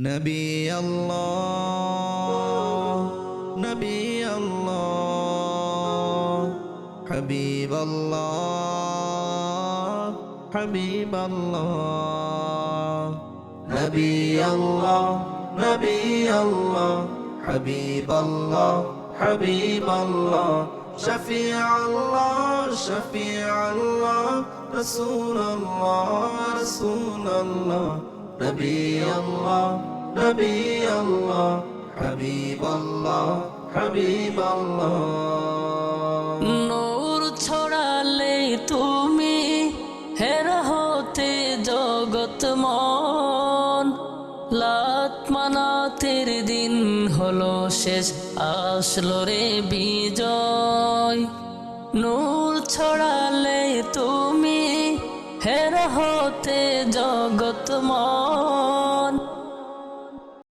নবী আল্লাহ নবী আল্লাহ, হবিব আল্লাহ হবিব আল্লাহ, নবী আল্লাহ নবী আল্লাহ, হবিব আল্লাহ হবিব আল্লাহ শফিয়া আল্লাহ শফিয়া আল্লাহ, রসুল আল্লাহ রসুল আল্লাহ نبي الله نبي الله حبيب الله حبيب الله নূর ছড়ালে তুমি হের হতে জগৎ মন লাত মানাতের দিন হলো শেষ আসলো রে বিজয় নূর ছড়ালে তুমি হের হতে জগৎ মন